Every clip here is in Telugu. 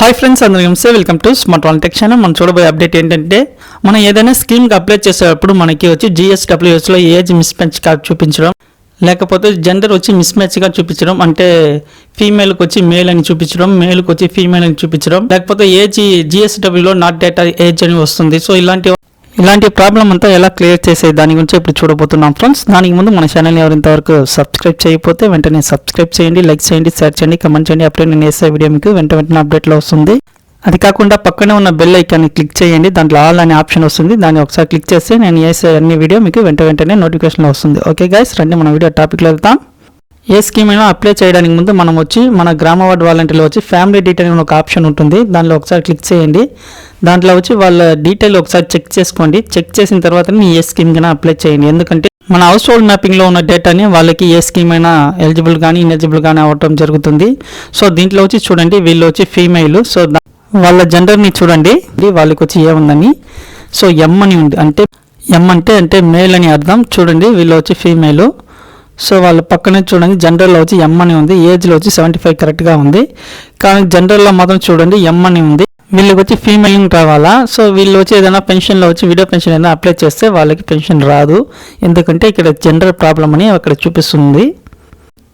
హాయ్ ఫ్రెండ్స్ అందరికీ నమస్తే. Welcome to Smart One Tech channel మనం చూడబోయే అప్డేట్ ఏంటంటే మనం ఏదైనా స్కీమ్కి అప్లై చేసేటప్పుడు మనకి వచ్చి జిఎస్డబ్ల్యూఎస్లో ఏజ్ మిస్ మ్యాచ్గా చూపించడం లేకపోతే జెండర్ వచ్చి మిస్ మ్యాచ్గా చూపించడం అంటే ఫీమేల్కి వచ్చి మేల్ అని చూపించడం మేల్కి వచ్చి ఫీమేల్ అని చూపించడం లేకపోతే ఏజ్ జిఎస్డబ్ల్యూలో నాట్ డేటా ఏజ్ అని వస్తుంది. సో ఇలాంటి ఇలాంటి ప్రాబ్లం అంతా ఎలా క్లియర్ చేసే దాని గురించి ఇప్పుడు చూడబోతున్నాం. ఫ్రెండ్స్ దానికి ముందు మన ఛానల్ ఎవరు ఇంతవరకు సబ్స్క్రైబ్ చేయకపోతే వెంటనే సబ్స్క్రైబ్ చేయండి లైక్ చేయండి షేర్ చేయండి కమెంట్ చేయండి. అప్పుడే నేను వేసే వీడియో మీకు వెంట వెంటనే అప్డేట్లో వస్తుంది. అది కాకుండా పక్కనే ఉన్న బెల్ ఐకాన్ని క్లిక్ చేయండి. దాంట్లో ఆల్ అనే ఆప్షన్ వస్తుంది. దాన్ని ఒకసారి క్లిక్ చేస్తే నేను వేసే అన్ని వీడియో మీకు వెంట వెంటనే నోటిఫికేషన్లో వస్తుంది. ఓకే గైస్ రండి మన వీడియో టాపిక్లో వెళ్తాం. ఏ స్కీమ్ అయినా అప్లై చేయడానికి ముందు మనం వచ్చి మన గ్రామ వార్డ్ వాలంటీర్లో వచ్చి ఫ్యామిలీ డీటెయిల్ అని ఒక ఆప్షన్ ఉంటుంది. దాంట్లో ఒకసారి క్లిక్ చేయండి. దాంట్లో వచ్చి వాళ్ళ డీటెయిల్ ఒకసారి చెక్ చేసుకోండి. చెక్ చేసిన తర్వాత మీ ఏ స్కీమ్ కైనా అప్లై చేయండి. ఎందుకంటే మన హౌస్ హోల్డ్ మ్యాపింగ్లో ఉన్న డేటాని వాళ్ళకి ఏ స్కీమ్ అయినా ఎలిజిబుల్ కానీ ఇన్ఎలిజిబుల్ కానీ అవ్వటం జరుగుతుంది. సో దీంట్లో వచ్చి చూడండి. వీళ్ళు వచ్చి ఫీమేల్ సో వాళ్ళ జెండర్ని చూడండి. వాళ్ళకి వచ్చి ఏముందని సో ఎమ్ అని ఉంది. అంటే ఎమ్ అంటే అంటే మేల్ అని అర్థం. చూడండి. వీళ్ళు వచ్చి ఫీమేల్ సో వాళ్ళ పక్కనే చూడండి జనరల్లో వచ్చి ఎం అని ఉంది ఏజ్లో వచ్చి సెవెంటీ ఫైవ్ కరెక్ట్గా ఉంది. కానీ జనరల్లో మాత్రం చూడండి ఎం అని ఉంది. వీళ్ళకి వచ్చి ఫీమేల్ రావాలా? సో వీళ్ళు వచ్చి ఏదైనా పెన్షన్లో వచ్చి విడో పెన్షన్ ఏదైనా అప్లై చేస్తే వాళ్ళకి పెన్షన్ రాదు. ఎందుకంటే ఇక్కడ జెండర్ ప్రాబ్లం అని అక్కడ చూపిస్తుంది.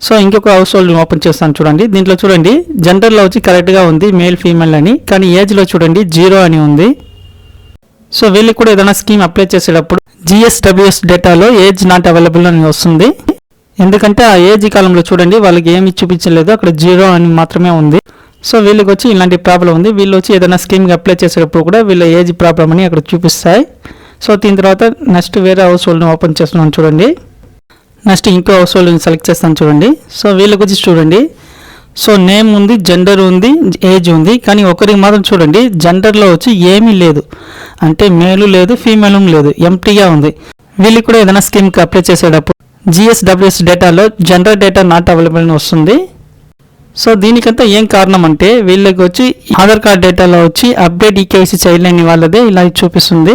సో ఇంకొక హౌస్ హోల్డ్ ఓపెన్ చేస్తాను చూడండి. దీంట్లో చూడండి జెండర్లో వచ్చి కరెక్ట్గా ఉంది మేల్ ఫీమేల్ అని. కానీ ఏజ్లో చూడండి జీరో అని ఉంది. సో వీళ్ళకి కూడా ఏదైనా స్కీమ్ అప్లై చేసేటప్పుడు జిఎస్డబ్ల్యూఎస్ డేటాలో ఏజ్ నాట్ అవైలబుల్ అని వస్తుంది. ఎందుకంటే ఆ ఏజ్ కాలంలో చూడండి వాళ్ళకి ఏమి చూపించలేదు. అక్కడ జీరో అని మాత్రమే ఉంది. సో వీళ్ళకి వచ్చి ఇలాంటి ప్రాబ్లం ఉంది. వీళ్ళు వచ్చి ఏదైనా స్కీమ్కి అప్లై చేసేటప్పుడు కూడా వీళ్ళ ఏజ్ ప్రాబ్లం అని అక్కడ చూపిస్తాయి. సో దీని తర్వాత నెక్స్ట్ వేరే హౌస్ హోల్డ్ని ఓపెన్ చేస్తున్నాను చూడండి. నెక్స్ట్ ఇంకో హౌస్ హోల్డ్ని సెలెక్ట్ చేస్తాను చూడండి. సో వీళ్ళకి వచ్చి చూడండి. సో నేమ్ ఉంది జెండర్ ఉంది ఏజ్ ఉంది కానీ ఒకరికి మాత్రం చూడండి జెండర్లో వచ్చి ఏమీ లేదు. అంటే మేలు లేదు ఫీమేలు లేదు ఎంటీగా ఉంది. వీళ్ళకి కూడా ఏదైనా స్కీమ్కి అప్లై చేసేటప్పుడు జిఎస్డబ్ల్యూఎస్ డేటాలో జనరల్ డేటా నాట్ అవైలబుల్ అని వస్తుంది. సో దీనికంతా ఏం కారణం అంటే వీళ్ళకి వచ్చి ఆధార్ కార్డ్ డేటాలో వచ్చి అప్డేట్ ఈకేవైసీ చేయలేని వాళ్ళదే ఇలా చూపిస్తుంది.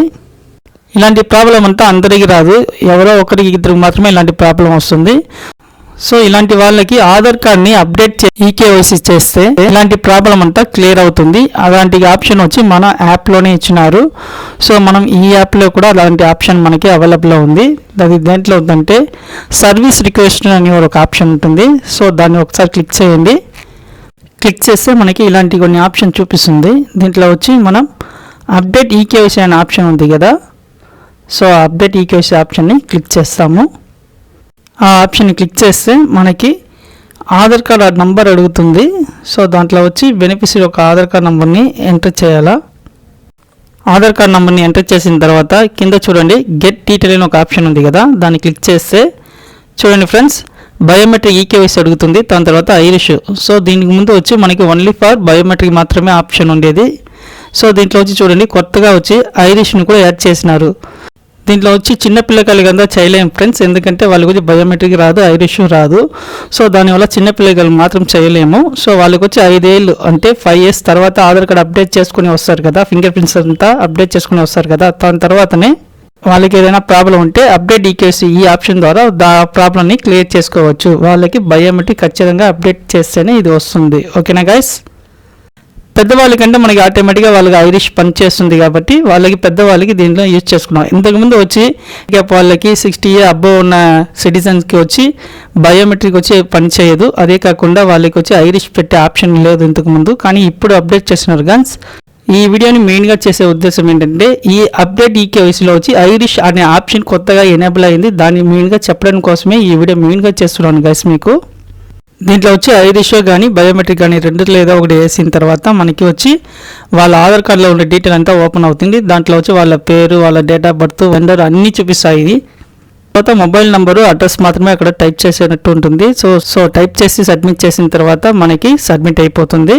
ఇలాంటి ప్రాబ్లం అంతా అందరికీ రాదు. ఎవరో ఒకరికి ఇద్దరికి మాత్రమే ఇలాంటి ప్రాబ్లం వస్తుంది. సో ఇలాంటి వాళ్ళకి ఆధార్ కార్డ్ని అప్డేట్ చే ఈకేవైసీ చేస్తే ఇలాంటి ప్రాబ్లం అంతా క్లియర్ అవుతుంది. అలాంటి ఆప్షన్ వచ్చి మన యాప్లోనే ఇచ్చినారు. సో మనం ఈ యాప్లో కూడా అలాంటి ఆప్షన్ మనకి అవైలబుల్లో ఉంది. అది దేంట్లో ఉందంటే సర్వీస్ రిక్వెస్ట్ అని ఒక ఆప్షన్ ఉంటుంది. సో దాన్ని ఒకసారి క్లిక్ చేయండి. క్లిక్ చేస్తే మనకి ఇలాంటి కొన్ని ఆప్షన్ చూపిస్తుంది. దీంట్లో వచ్చి మనం అప్డేట్ ఈకేవైసీ అనే ఆప్షన్ ఉంది కదా. సో అప్డేట్ ఈకేవైసీ ఆప్షన్ని క్లిక్ చేస్తాము. ఆ ఆప్షన్ క్లిక్ చేస్తే మనకి ఆధార్ కార్డ్ నంబర్ అడుగుతుంది. సో దాంట్లో వచ్చి బెనిఫిషరీ ఒక ఆధార్ కార్డ్ నంబర్ని ఎంటర్ చేయాలా? ఆధార్ కార్డ్ నెంబర్ని ఎంటర్ చేసిన తర్వాత కింద చూడండి గెట్ డీటెయిల్ అని ఒక ఆప్షన్ ఉంది కదా దాన్ని క్లిక్ చేస్తే చూడండి ఫ్రెండ్స్ బయోమెట్రిక్ ఈకేవైసీ అడుగుతుంది దాని తర్వాత ఐరిష్. సో దీనికి ముందు వచ్చి మనకి ఓన్లీ ఫర్ బయోమెట్రిక్ మాత్రమే ఆప్షన్ ఉండేది. సో దీంట్లో వచ్చి చూడండి కొత్తగా వచ్చి ఐరిష్ని కూడా యాడ్ చేసినారు. దీంట్లో వచ్చి చిన్న కదా చేయలేం ఫ్రెండ్స్ ఎందుకంటే వాళ్ళ గురించి బయోమెట్రిక్ రాదు ఐరిష్ రాదు. సో దానివల్ల చిన్నపిల్లకాయలు మాత్రం చేయలేము. సో వాళ్ళకి వచ్చి ఐదేళ్ళు అంటే ఫైవ్ ఇయర్స్ తర్వాత ఆధార్ కార్డ్ అప్డేట్ చేసుకుని వస్తారు కదా ఫింగర్ ప్రింట్స్ అంతా అప్డేట్ చేసుకుని వస్తారు కదా దాని తర్వాతనే వాళ్ళకి ఏదైనా ప్రాబ్లం ఉంటే అప్డేట్ ఈకేసి ఈ ఆప్షన్ ద్వారా దా ప్రాబ్లమ్ని క్లియర్ చేసుకోవచ్చు. వాళ్ళకి బయోమెట్రిక్ ఖచ్చితంగా అప్డేట్ చేస్తేనే ఇది వస్తుంది. ఓకేనా గైస్ పెద్దవాళ్ళకంటే మనకి ఆటోమేటిక్గా వాళ్ళకి ఐరిష్ పని చేస్తుంది కాబట్టి వాళ్ళకి పెద్దవాళ్ళకి దీంట్లో యూజ్ చేసుకున్నాం. ఇంతకుముందు వచ్చి ఇక వాళ్ళకి సిక్స్టీ ఇయర్ అబ్బో ఉన్న సిటిజన్స్కి వచ్చి బయోమెట్రిక్ వచ్చి పని చేయదు అదే కాకుండా వాళ్ళకి వచ్చి ఐరిష్ పెట్టే ఆప్షన్ లేదు ఇంతకుముందు. కానీ ఇప్పుడు అప్డేట్ చేస్తున్నారు గన్స్ ఈ వీడియోని మెయిన్గా చేసే ఉద్దేశం ఏంటంటే ఈ అప్డేట్ ఈకేవైసీలో వచ్చి ఐరిష్ అనే ఆప్షన్ కొత్తగా ఎనేబుల్ అయింది. దాన్ని మెయిన్గా చెప్పడం కోసమే ఈ వీడియో మెయిన్గా చేస్తున్నాను గైస్ మీకు. దీంట్లో వచ్చి ఐరిషో కానీ బయోమెట్రిక్ కానీ రెండు లేదా ఒకటి వేసిన తర్వాత మనకి వచ్చి వాళ్ళ ఆధార్ కార్డులో ఉన్న డీటెయిల్ అంతా ఓపెన్ అవుతుంది. దాంట్లో వచ్చి వాళ్ళ పేరు వాళ్ళ డేట్ ఆఫ్ బర్త్ వెండర్ అన్నీ చూపిస్తాయి తర్వాత మొబైల్ నెంబరు అడ్రస్ మాత్రమే అక్కడ టైప్ చేసేటట్టు ఉంటుంది. సో సో టైప్ చేసి సబ్మిట్ చేసిన తర్వాత మనకి సబ్మిట్ అయిపోతుంది.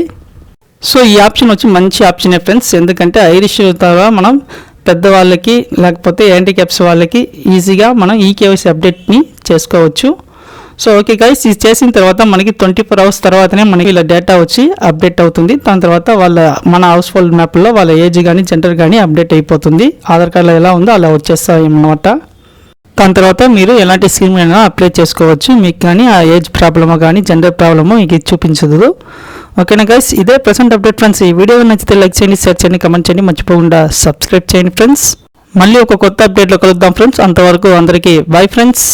సో ఈ ఆప్షన్ వచ్చి మంచి ఆప్షనే ఫ్రెండ్స్. ఎందుకంటే ఐరిష్ ద్వారా మనం పెద్దవాళ్ళకి లేకపోతే హ్యాండిక్యాప్స్ వాళ్ళకి ఈజీగా మనం ఈ కేవైసీ అప్డేట్ని చేసుకోవచ్చు. సో ఓకే గైస్ ఇది చేసిన తర్వాత మనకి ట్వంటీ ఫోర్ అవర్స్ తర్వాతనే మనకి ఇలా డేటా వచ్చి అప్డేట్ అవుతుంది. దాని తర్వాత వాళ్ళ మన హౌస్ హోల్డ్ మ్యాప్లో వాళ్ళ ఏజ్ కానీ జెండర్ కానీ అప్డేట్ అయిపోతుంది. ఆధార్ కార్డులో ఎలా ఉందో అలా వచ్చేస్తాయి అన్నమాట. దాని తర్వాత మీరు ఎలాంటి స్కీమ్ అయినా అప్లై చేసుకోవచ్చు. మీకు కానీ ఆ ఏజ్ ప్రాబ్లమో కానీ జెండర్ ప్రాబ్లమో మీకు చూపించదు. ఓకేనా గైస్ ఇదే ప్రెసెంట్ అప్డేట్ ఫ్రెండ్స్ ఈ వీడియో నచ్చితే లైక్ చేయండి షేర్ చేయండి కమెంట్ చేయండి. మర్చిపోకుండా సబ్స్క్రైబ్ చేయండి ఫ్రెండ్స్ మళ్ళీ ఒక కొత్త అప్డేట్లో కలుద్దాం ఫ్రెండ్స్ అంతవరకు అందరికీ బై ఫ్రెండ్స్